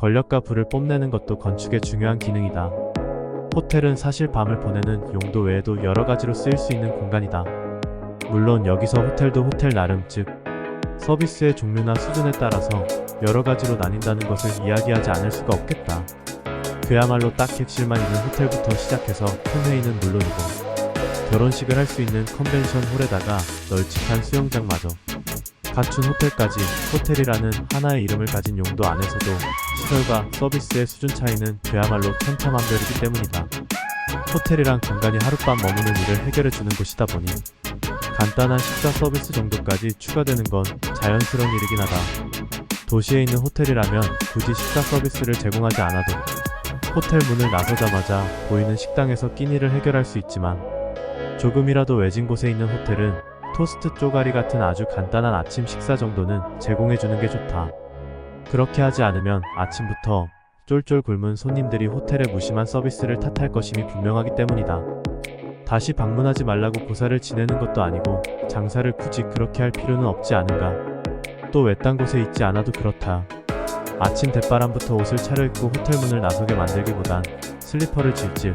권력과 부를 뽐내는 것도 건축의 중요한 기능이다. 호텔은 사실 밤을 보내는 용도 외에도 여러 가지로 쓰일 수 있는 공간이다. 물론 여기서 호텔도 호텔 나름 즉 서비스의 종류나 수준에 따라서 여러 가지로 나뉜다는 것을 이야기하지 않을 수가 없겠다. 그야말로 딱 객실만 있는 호텔부터 시작해서 큰 회의는 물론이고 결혼식을 할 수 있는 컨벤션 홀에다가 널찍한 수영장마저 갖춘 호텔까지 호텔이라는 하나의 이름을 가진 용도 안에서도 시설과 서비스의 수준 차이는 그야말로 천차만별이기 때문이다. 호텔이란 공간이 하룻밤 머무는 일을 해결해주는 곳이다 보니 간단한 식사 서비스 정도까지 추가되는 건 자연스러운 일이긴 하다. 도시에 있는 호텔이라면 굳이 식사 서비스를 제공하지 않아도 호텔 문을 나서자마자 보이는 식당에서 끼니를 해결할 수 있지만 조금이라도 외진 곳에 있는 호텔은 토스트 쪼가리 같은 아주 간단한 아침 식사 정도는 제공해주는 게 좋다. 그렇게 하지 않으면 아침부터 쫄쫄 굶은 손님들이 호텔의 무심한 서비스를 탓할 것임이 분명하기 때문이다. 다시 방문하지 말라고 고사를 지내는 것도 아니고 장사를 굳이 그렇게 할 필요는 없지 않은가. 또 외딴 곳에 있지 않아도 그렇다. 아침 대바람부터 옷을 차려입고 호텔 문을 나서게 만들기보단 슬리퍼를 질질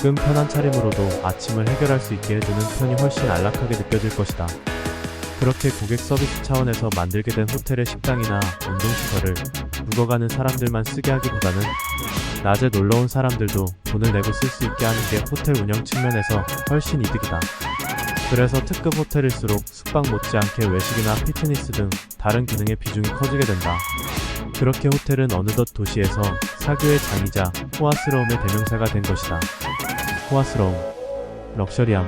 끈 편한 차림으로도 아침을 해결할 수 있게 해주는 편이 훨씬 안락하게 느껴질 것이다. 그렇게 고객 서비스 차원에서 만들게 된 호텔의 식당이나 운동시설을 묵어가는 사람들만 쓰게 하기보다는 낮에 놀러온 사람들도 돈을 내고 쓸 수 있게 하는 게 호텔 운영 측면에서 훨씬 이득이다. 그래서 특급 호텔일수록 숙박 못지않게 외식이나 피트니스 등 다른 기능의 비중이 커지게 된다. 그렇게 호텔은 어느덧 도시에서 사교의 장이자 호화스러움의 대명사가 된 것이다. 호화스러움, 럭셔리함,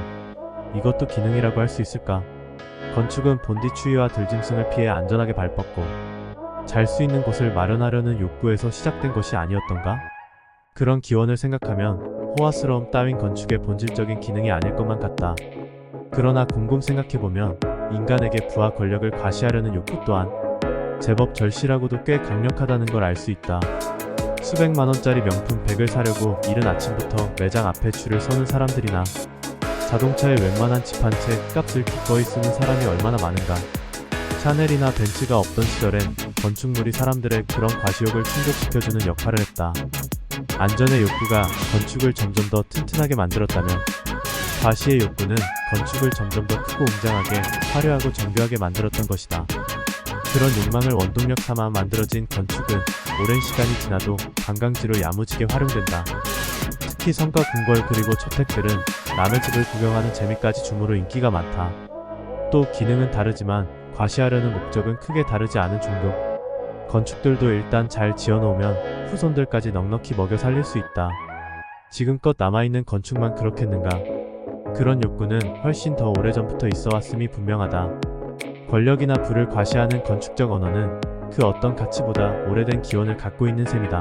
이것도 기능이라고 할 수 있을까? 건축은 본디 추위와 들짐승을 피해 안전하게 발 뻗고 잘 수 있는 곳을 마련하려는 욕구에서 시작된 것이 아니었던가? 그런 기원을 생각하면 호화스러움 따윈 건축의 본질적인 기능이 아닐 것만 같다. 그러나 곰곰 생각해보면 인간에게 부와 권력을 과시하려는 욕구 또한 제법 절실하고도 꽤 강력하다는 걸 알 수 있다. 수백만 원짜리 명품 백을 사려고 이른 아침부터 매장 앞에 줄을 서는 사람들이나 자동차의 웬만한 집 한 채 값을 기꺼이 쓰는 사람이 얼마나 많은가. 샤넬이나 벤츠가 없던 시절엔 건축물이 사람들의 그런 과시욕을 충족시켜주는 역할을 했다. 안전의 욕구가 건축을 점점 더 튼튼하게 만들었다면 과시의 욕구는 건축을 점점 더 크고 웅장하게 화려하고 정교하게 만들었던 것이다. 그런 욕망을 원동력 삼아 만들어진 건축은 오랜 시간이 지나도 관광지로 야무지게 활용된다. 특히 성과 궁궐 그리고 저택들은 남의 집을 구경하는 재미까지 주므로 인기가 많다. 또 기능은 다르지만 과시하려는 목적은 크게 다르지 않은 종교. 건축들도 일단 잘 지어놓으면 후손들까지 넉넉히 먹여 살릴 수 있다. 지금껏 남아있는 건축만 그렇겠는가? 그런 욕구는 훨씬 더 오래전부터 있어 왔음이 분명하다. 권력이나 부를 과시하는 건축적 언어는 그 어떤 가치보다 오래된 기원을 갖고 있는 셈이다.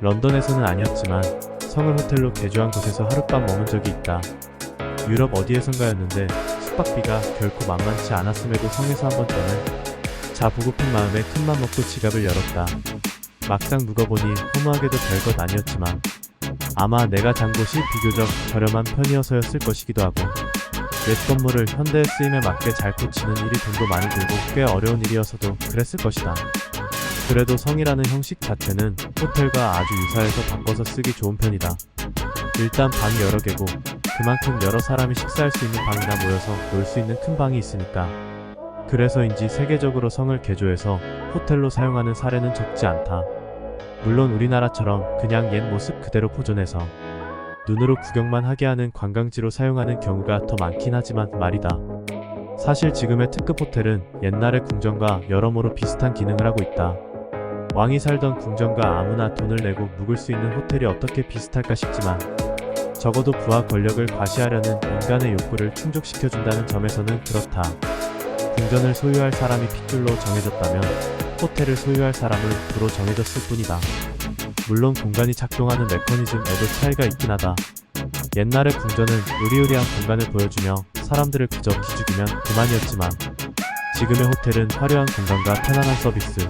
런던에서는 아니었지만 성을 호텔로 개조한 곳에서 하룻밤 머문 적이 있다. 유럽 어디에선가였는데 숙박비가 결코 만만치 않았음에도 성에서 한번 전에 자보고픈 마음에 큰맘 먹고 지갑을 열었다. 막상 묵어보니 허무하게도 별것 아니었지만 아마 내가 잔 곳이 비교적 저렴한 편이어서였을 것이기도 하고 옛 건물을 현대의 쓰임에 맞게 잘 고치는 일이 돈도 많이 들고 꽤 어려운 일이어서도 그랬을 것이다. 그래도 성이라는 형식 자체는 호텔과 아주 유사해서 바꿔서 쓰기 좋은 편이다. 일단 방이 여러 개고 그만큼 여러 사람이 식사할 수 있는 방이나 모여서 놀 수 있는 큰 방이 있으니까. 그래서인지 세계적으로 성을 개조해서 호텔로 사용하는 사례는 적지 않다. 물론 우리나라처럼 그냥 옛 모습 그대로 보존해서 눈으로 구경만 하게 하는 관광지로 사용하는 경우가 더 많긴 하지만 말이다. 사실 지금의 특급 호텔은 옛날의 궁전과 여러모로 비슷한 기능을 하고 있다. 왕이 살던 궁전과 아무나 돈을 내고 묵을 수 있는 호텔이 어떻게 비슷할까 싶지만 적어도 부와 권력을 과시하려는 인간의 욕구를 충족시켜준다는 점에서는 그렇다. 궁전을 소유할 사람이 핏줄로 정해졌다면 호텔을 소유할 사람은 부로 정해졌을 뿐이다. 물론 공간이 작동하는 메커니즘에도 차이가 있긴 하다. 옛날의 궁전은 으리으리한 공간을 보여주며 사람들을 그저 기죽이면 그만이었지만 지금의 호텔은 화려한 공간과 편안한 서비스,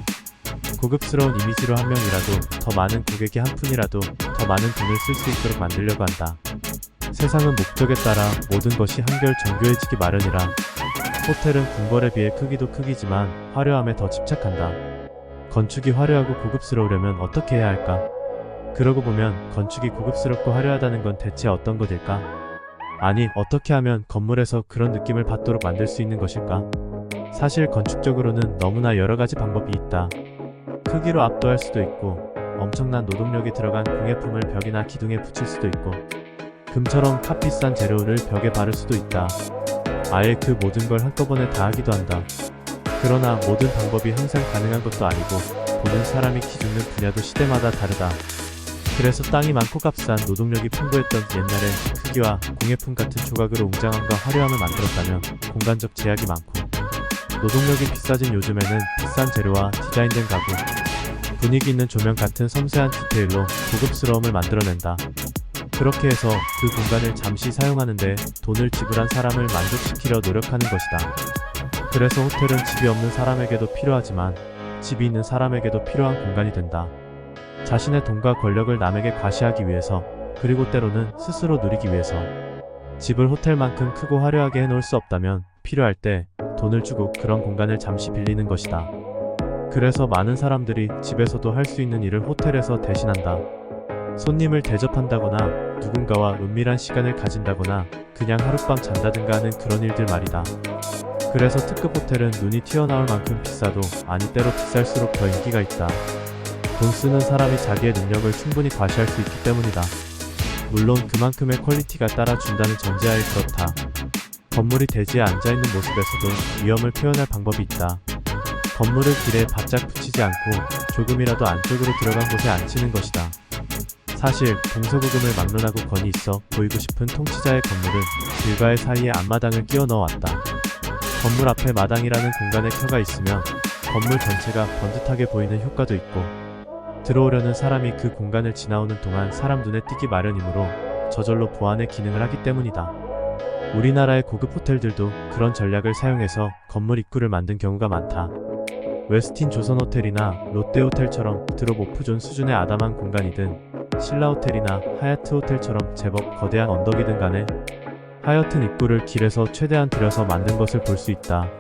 고급스러운 이미지로 한 명이라도 더 많은 고객이 한 푼이라도 더 많은 돈을 쓸 수 있도록 만들려고 한다. 세상은 목적에 따라 모든 것이 한결 정교해지기 마련이라 호텔은 궁궐에 비해 크기도 크기지만 화려함에 더 집착한다. 건축이 화려하고 고급스러우려면 어떻게 해야 할까? 그러고 보면 건축이 고급스럽고 화려하다는 건 대체 어떤 것일까? 아니, 어떻게 하면 건물에서 그런 느낌을 받도록 만들 수 있는 것일까? 사실 건축적으로는 너무나 여러 가지 방법이 있다. 크기로 압도할 수도 있고, 엄청난 노동력이 들어간 공예품을 벽이나 기둥에 붙일 수도 있고, 금처럼 값비싼 재료를 벽에 바를 수도 있다. 아예 그 모든 걸 한꺼번에 다 하기도 한다. 그러나 모든 방법이 항상 가능한 것도 아니고, 보는 사람이 기죽는 분야도 시대마다 다르다. 그래서 땅이 많고 값싼 노동력이 풍부했던 옛날엔 크기와 공예품 같은 조각으로 웅장함과 화려함을 만들었다면 공간적 제약이 많고 노동력이 비싸진 요즘에는 비싼 재료와 디자인된 가구, 분위기 있는 조명 같은 섬세한 디테일로 고급스러움을 만들어낸다. 그렇게 해서 그 공간을 잠시 사용하는데 돈을 지불한 사람을 만족시키려 노력하는 것이다. 그래서 호텔은 집이 없는 사람에게도 필요하지만 집이 있는 사람에게도 필요한 공간이 된다. 자신의 돈과 권력을 남에게 과시하기 위해서 그리고 때로는 스스로 누리기 위해서 집을 호텔만큼 크고 화려하게 해놓을 수 없다면 필요할 때 돈을 주고 그런 공간을 잠시 빌리는 것이다. 그래서 많은 사람들이 집에서도 할 수 있는 일을 호텔에서 대신한다. 손님을 대접한다거나 누군가와 은밀한 시간을 가진다거나 그냥 하룻밤 잔다든가 하는 그런 일들 말이다. 그래서 특급 호텔은 눈이 튀어나올 만큼 비싸도 아니 때로 비쌀수록 더 인기가 있다. 돈 쓰는 사람이 자기의 능력을 충분히 과시할 수 있기 때문이다. 물론 그만큼의 퀄리티가 따라준다는 전제하에 그렇다. 건물이 대지에 앉아있는 모습에서도 위험을 표현할 방법이 있다. 건물을 길에 바짝 붙이지 않고 조금이라도 안쪽으로 들어간 곳에 앉히는 것이다. 사실 동서고금을 막론하고 건이 있어 보이고 싶은 통치자의 건물은 길과의 사이에 앞마당을 끼워 넣어왔다. 건물 앞에 마당이라는 공간에 켜가 있으면 건물 전체가 번듯하게 보이는 효과도 있고 들어오려는 사람이 그 공간을 지나오는 동안 사람 눈에 띄기 마련이므로 저절로 보안의 기능을 하기 때문이다. 우리나라의 고급 호텔들도 그런 전략을 사용해서 건물 입구를 만든 경우가 많다. 웨스틴 조선 호텔이나 롯데 호텔처럼 드롭 오프존 수준의 아담한 공간이든 신라 호텔이나 하얏트 호텔처럼 제법 거대한 언덕이든 간에 하여튼 입구를 길에서 최대한 들여서 만든 것을 볼 수 있다.